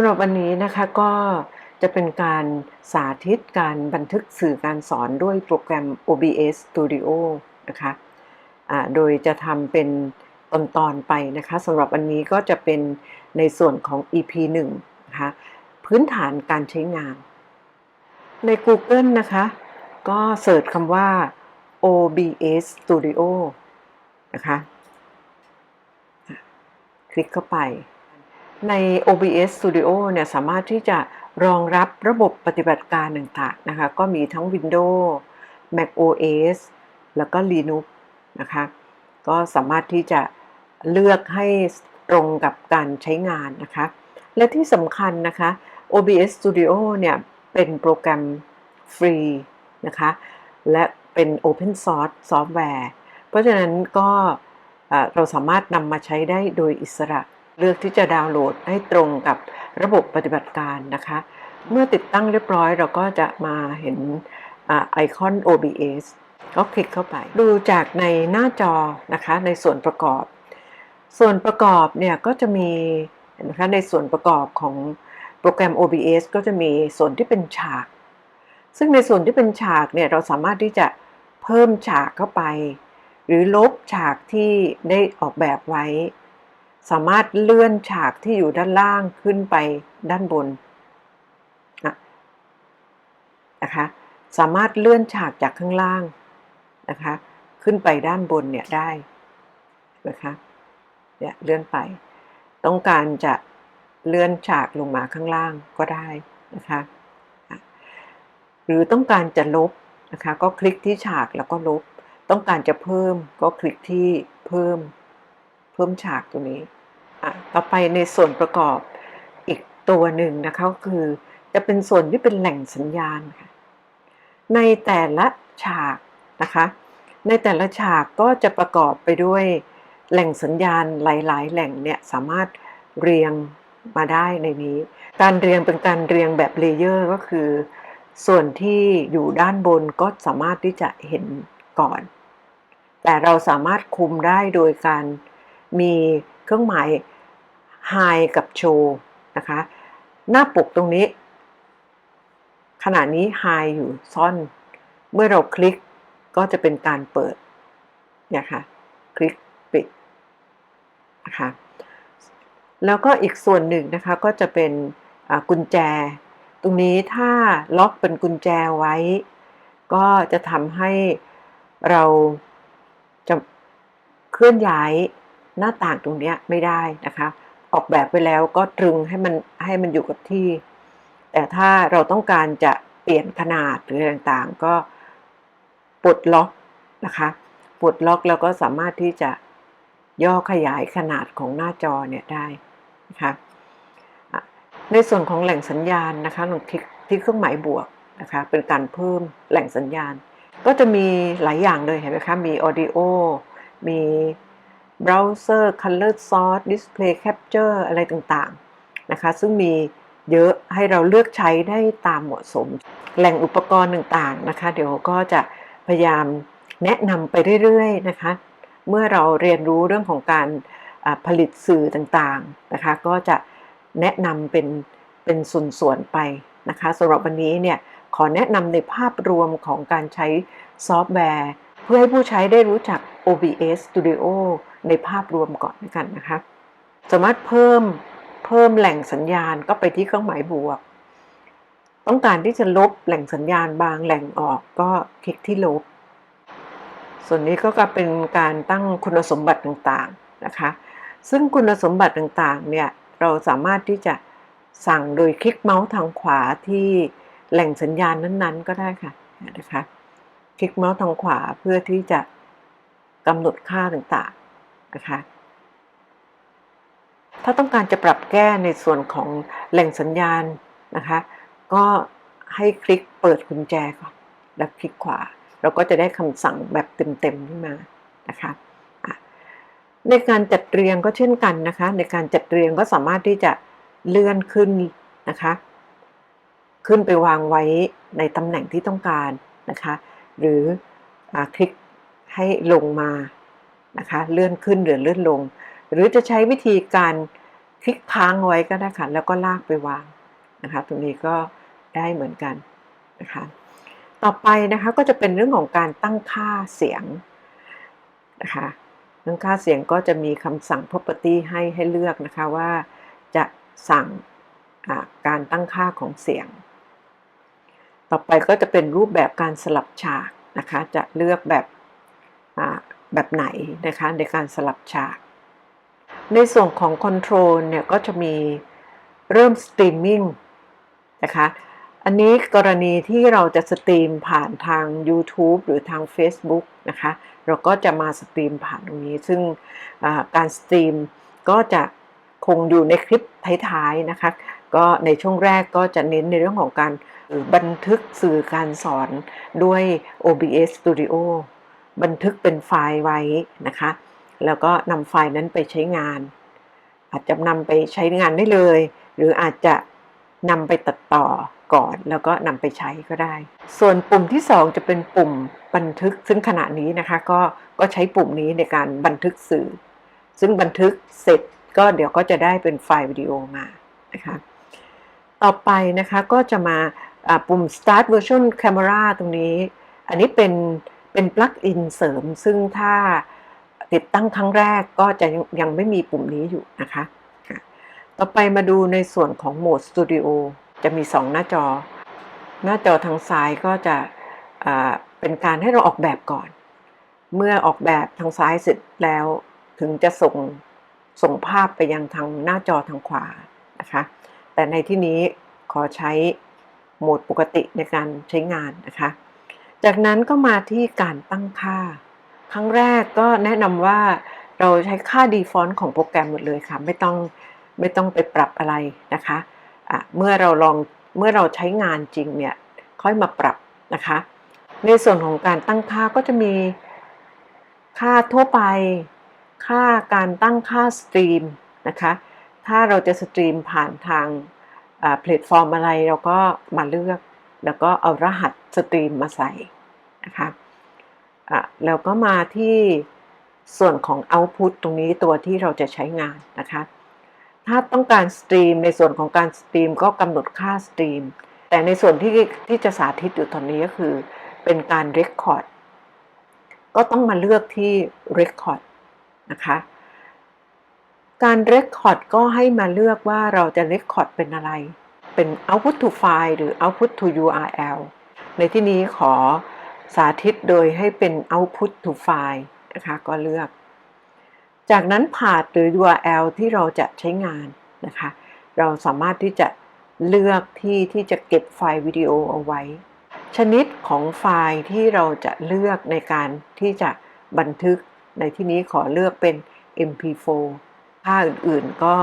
ำหรับวันนี้นะคะก็จะเป็นการสาธิตการบันทึกสื่อการสอนด้วยโปรแกรม OBS Studio นะคะะโดยจะทำเป็นตอนตอนๆไปนะคะสำหรับวันนี้ก็จะเป็นในส่วนของ EP 1นะคะพื้นฐานการใช้งาน ใน Google นะคะ ก็เสิร์ชคำว่า OBS Studio นะคะ คลิกเข้าไป ใน OBS Studio เนี่ยสามารถที่จะรองรับระบบปฏิบัติการต่างๆนะคะ ก็มีทั้ง Windows Mac OS แล้วก็ Linux นะคะ ก็สามารถที่จะเลือกให้ตรงกับการใช้งานนะคะ และที่สำคัญนะคะ OBS Studio เนี่ยเป็นโปรแกรมฟรีนะคะ และเป็น Open Source ซอฟต์แวร์ เพราะฉะนั้นก็เอ่อเราสามารถนำมาใช้ได้โดยอิสระ เลือกที่จะดาวน์โหลดให้ตรงกับระบบปฏิบัติการนะคะ เมื่อติดตั้งเรียบร้อยเราก็จะมาเห็นอไอคอน OBS ก็คลิกเข้าไป ดูจากในหน้าจอนะคะในส่วนประกอบ ส่วนประกอบเนี่ยก็จะมีเห็นไหมคะในส่วนประกอบของโปรแกรม OBS ก็จะมีส่วนที่เป็นฉาก ซึ่งในส่วนที่เป็นฉากเนี่ยเราสามารถที่จะเพิ่มฉากเข้าไป หรือลบฉากที่ได้ออกแบบไว้ สามารถเลื่อนฉากที่อยู่ด้านล่างขึ้นไปด้านบนนะคะ สามารถเลื่อนฉากจากข้างล่างนะคะ ขึ้นไปด้านบนเนี่ยได้นะคะเนี่ยเลื่อนไป ต้องการจะเลื่อนฉากลงมาข้างล่างก็ได้นะคะหรือต้องการจะลบนะคะ ก็คลิกที่ฉากแล้วก็ลบ ต้องการจะเพิ่มก็คลิกที่เพิ่ม เพิ่มฉากตัวนี้ ต่อไปในส่วนประกอบอีกตัวหนึ่งนะคะคือจะเป็นส่วนที่เป็นแหล่งสัญญาณค่ะในแต่ละฉากนะคะ ในแต่ละฉากก็จะประกอบไปด้วยแหล่งสัญญาณหลาย ๆ แหล่งเนี่ยสามารถเรียงมาได้ในนี้ การเรียงเป็นการเรียงแบบเลเยอร์ก็คือ ส่วนที่อยู่ด้านบนก็สามารถที่จะเห็นก่อน แต่เราสามารถคุมได้โดยการมีเครื่องหมาย high กับ show นะคะ หน้าปกตรงนี้ ขณะนี้ high อยู่ซ่อน เมื่อเราคลิกก็จะเป็นการเปิดเนี่ยค่ะ คลิกปิดนะคะแล้วก็อีกส่วนหนึ่งนะคะก็จะเป็นกุญแจ ตรงนี้ถ้าล็อกเป็นกุญแจไว้ ก็จะทำให้เราจะเคลื่อนย้ายหน้าต่างตรงนี้ไม่ได้นะคะ ออกแบบไปแล้วก็ตรึงให้มันให้มันอยู่กับที่ แต่ถ้าเราต้องการจะเปลี่ยนขนาดหรืออะไรต่างๆ ก็ปลดล็อกนะคะปลดล็อกแล้วก็สามารถที่จะย่อขยายขนาดของหน้าจอเนี่ยได้นะคะอะในส่วนของแหล่งสัญญาณนะคะลองคลิกที่เครื่องหมายบวกนะคะเป็นการเพิ่มแหล่งสัญญาณ ก็จะมีหลายอย่างเลยเห็นไหมคะมี audio มี browser color source display capture อะไรต่างๆนะคะ ซึ่งมีเยอะให้เราเลือกใช้ได้ตามเหมาะสม แหล่งอุปกรณ์ต่างๆนะคะ เดี๋ยวก็จะพยายามแนะนำไปเรื่อยๆนะคะ เมื่อเราเรียนรู้เรื่องของการผลิตสื่อต่างๆนะคะ ก็จะแนะนำเป็นเป็นส่วนๆไปนะคะสำหรับวันนี้เนี่ยขอแนะนำในภาพรวมของการใช้ซอฟต์แวร์ เพื่อให้ผู้ใช้ได้รู้จัก OBS Studio ในภาพรวมก่อนด้วยกันนะคะ สามารถเพิ่มเพิ่มแหล่งสัญญาณก็ไปที่เครื่องหมายบวก ต้องการที่จะลบแหล่งสัญญาณบางแหล่งออกก็คลิกที่ลบ ส่วนนี้ก็จะเป็นการตั้งคุณสมบัติต่างๆนะคะ ซึ่งคุณสมบัติต่างๆเนี่ยเราสามารถที่จะสั่งโดยคลิกเมาส์ทางขวาที่แหล่งสัญญาณนั้นๆ ก็ได้ค่ะนะคะ คลิกเมาส์ทางขวาเพื่อที่จะกำหนดค่าต่างๆ นะคะถ้าต้องการจะปรับแก้ในส่วนของแหล่งสัญญาณนะคะ ก็ให้คลิกเปิดกุญแจก่อนแล้วคลิกขวา เราก็จะได้คำสั่งแบบเต็มๆขึ้นมานะคะในการจัดเรียงก็เช่นกันนะคะ ในการจัดเรียงก็สามารถที่จะเลื่อนขึ้นนะคะ ขึ้นไปวางไว้ในตำแหน่งที่ต้องการนะคะ หรืออคลิกให้ลงมา นะคะเลื่อนขึ้นหรือเลื่อนลง หรือจะใช้วิธีการคลิกค้างไว้ก็ได้ค่ะแล้วก็ลากไปวางนะคะตรงนี้ก็ได้เหมือนกันนะคะต่อไปนะคะก็จะเป็นเรื่องของการตั้งค่าเสียงนะคะตั้งค่าเสียงก็จะมีคำสั่ง property ให้ให้เลือกนะคะว่าจะสั่งการตั้งค่าของเสียง ต่อไปก็จะเป็นรูปแบบการสลับฉากนะคะจะเลือกแบบ แบบไหนนะคะในการสลับฉาก ในส่วนของ Control เนี่ยก็จะมีเริ่มสตรีมมิ่งนะคะอันนี้กรณีที่เราจะสตรีมผ่านทาง YouTube หรือทาง Facebook นะคะ เราก็จะมาสตรีมผ่านตรงนี้ ซึ่งการสตรีมก็จะคงอยู่ในคลิปท้ายๆนะคะ ก็ในช่วงแรกก็จะเน้นในเรื่องของการบันทึกสื่อการสอนด้วย OBS Studio บันทึกเป็นไฟล์ไว้นะคะ แล้วก็นำไฟล์นั้นไปใช้งาน อาจจะนำไปใช้งานได้เลย หรืออาจจะนำไปตัดต่อก่อน แล้วก็นำไปใช้ก็ได้ ส่วนปุ่มที่ 2 จะเป็นปุ่มบันทึกซึ่งขณะนี้นะคะก็ก็ใช้ปุ่มนี้ในการบันทึกสื่อ ซึ่งบันทึกเสร็จก็เดี๋ยวก็จะได้เป็นไฟล์วิดีโอมานะคะ ต่อไปนะคะก็จะมาปุ่ม start version camera ตรงนี้ อันนี้เป็น เป็นปลั๊กอินเสริม ซึ่งถ้าติดตั้งครั้งแรกก็จะยังไม่มีปุ่มนี้อยู่นะคะ ต่อไปมาดูในส่วนของโหมดสตูดิโอจะมี 2 หน้าจอ หน้าจอทางซ้ายก็จะเป็นการให้เราออกแบบก่อน เมื่อออกแบบทางซ้ายเสร็จแล้วถึงจะส่งส่งภาพไปยังทางหน้าจอทางขวานะคะ แต่ในที่นี้ขอใช้โหมดปกติในการใช้งานนะคะ จากนั้นก็มาที่การตั้งค่า ครั้งแรกก็แนะนำว่าเราใช้ค่า default ของโปรแกรมหมดเลยค่ะ ไม่ต้องไม่ต้องไปปรับอะไรนะคะะเมื่อเราลองเมื่อเราใช้งานจริงเนี่ยค่อยมาปรับนะคะ ในส่วนของการตั้งค่าก็จะมีค่าทั่วไป ค่าการตั้งค่าสตรีมนะคะ ถ้าเราจะสตรีมผ่านทางแพลตฟอร์มอะไรเราก็มาเลือก แล้วก็เอารหัส สตรีมมาใส่นะคะะแล้วก็มาที่ส่วนของ Output ตรงนี้ตัวที่เราจะใช้งานนะคะ ถ้าต้องการสตรีมในส่วนของการสตรีมก็กำหนดค่าสตรีม แต่ในส่วนที่ที่จะสาธิตอยู่ตอนนี้ก็คือ เป็นการเรคคอร์ดก็ต้องมาเลือกที่เรคคอร์ดนะคะการเรคคอร์ดก็ให้มาเลือกว่าเราจะเรคคอร์ดเป็นอะไร เป็น output to file หรือ output to URL ในที่นี้ขอสาธิตโดยให้เป็น output to file นะคะก็เลือก จากนั้นพาดหรือ URL ที่เราจะใช้งานนะคะ เราสามารถที่จะเลือกที่ที่จะเก็บไฟล์วิดีโอเอาไว้ ชนิดของไฟล์ที่เราจะเลือกในการที่จะบันทึก ในที่นี้ขอเลือกเป็น MP4 ค่าอื่นๆก็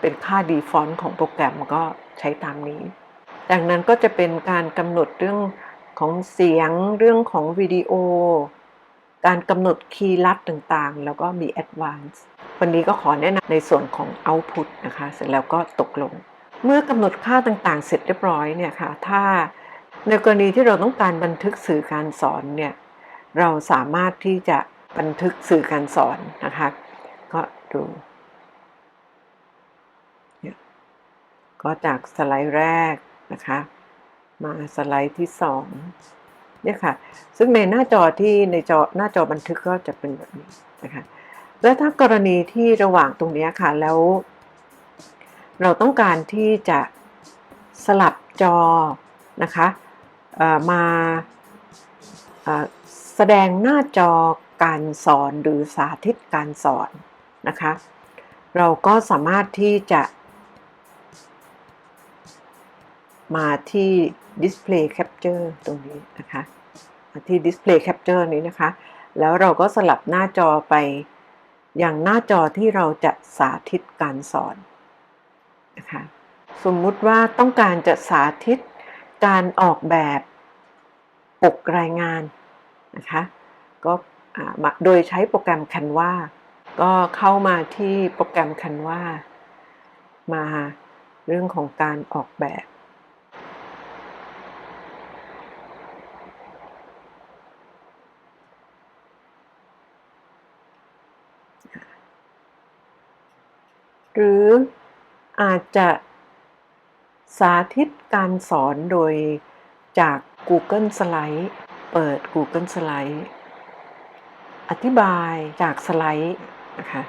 เป็นค่า default ของโปรแกรมก็ใช้ตามนี้ จากนั้นก็จะเป็นการกำหนดเรื่อง ของเสียงเรื่องของวิดีโอ การกำหนดคีย์ลัดต่างๆ แล้วก็มี Advanced วันนี้ก็ขอแนะนำในส่วนของ Output นะคะ เสร็จแล้วก็ตกลง เมื่อกำหนดค่าต่างๆ เสร็จเรียบร้อยเนี่ยค่ะ ถ้าในกรณีที่เราต้องการบันทึกสื่อการสอนเนี่ย เราสามารถที่จะบันทึกสื่อการสอนนะคะ ก็ดูก็จากสไลด์แรกนะคะ มาสไลด์ที่สองเนี่ยค่ะ ซึ่งในหน้าจอที่ในจอหน้าจอบันทึกก็จะเป็นแบบนี้นะคะ แล้วถ้ากรณีที่ระหว่างตรงนี้ค่ะแล้ว เราต้องการที่จะสลับจอนะคะมาแสดงหน้าจอการสอนหรือสาธิตการสอนนะคะ เราก็สามารถที่จะ มาที่ display capture ตรงนี้นะคะมาที่ display capture นี้นะคะ แล้วเราก็สลับหน้าจอไปอย่างหน้าจอที่เราจะสาธิตการสอนนะคะสมมุติว่าต้องการจะสาธิตการออกแบบปกรายงานนะคะก็โดยใช้โปรแกรม Canva ก็เข้ามาที่โปรแกรม Canva มาเรื่องของการออกแบบ หรืออาจจะสาธิตการสอนโดยจาก Google Slide เปิด Google Slide อธิบายจากสไลด์นะคะ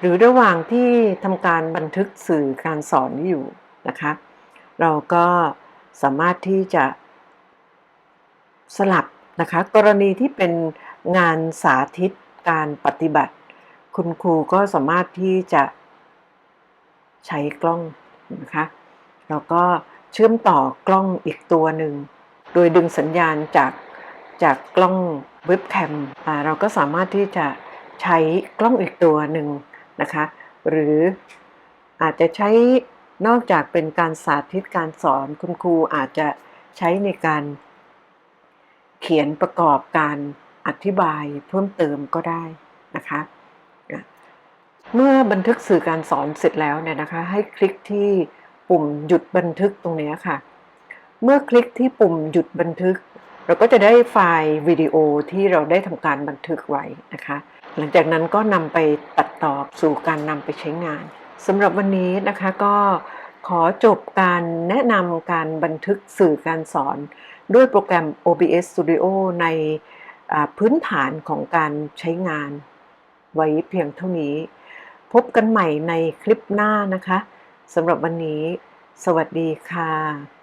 หรือระหว่างที่ทำการบันทึกสื่อการสอนอยู่นะคะ เราก็สามารถที่จะสลับ นะคะกรณีที่เป็นงานสาธิตการปฏิบัติ คุณครูก็สามารถที่จะใช้กล้องนะคะแล้วก็เชื่อมต่อกล้องอีกตัวหนึ่ง โดยดึงสัญญาณจากจากกล้องเว็บแคมเราก็สามารถที่จะใช้กล้องอีกตัวหนึ่งนะคะหรืออาจจะใช้นอกจากเป็นการสาธิตการสอนคุณครูอาจจะใช้ในการ เขียนประกอบการอธิบายเพิ่มเติมก็ได้นะคะเมื่อบันทึกสื่อการสอนเสร็จแล้วเนี่ยนะคะ ให้คลิกที่ปุ่มหยุดบันทึกตรงนี้ค่ะ เมื่อคลิกที่ปุ่มหยุดบันทึก เราก็จะได้ไฟล์วิดีโอที่เราได้ทำการบันทึกไว้นะคะ หลังจากนั้นก็นำไปตัดต่อสู่การนำไปใช้งานสำหรับวันนี้นะคะก็ขอจบการแนะนำการบันทึกสื่อการสอน ด้วยโปรแกรม OBS Studio ในพื้นฐานของการใช้งานไว้เพียงเท่านี้ พบกันใหม่ในคลิปหน้านะคะสำหรับวันนี้ สวัสดีค่ะ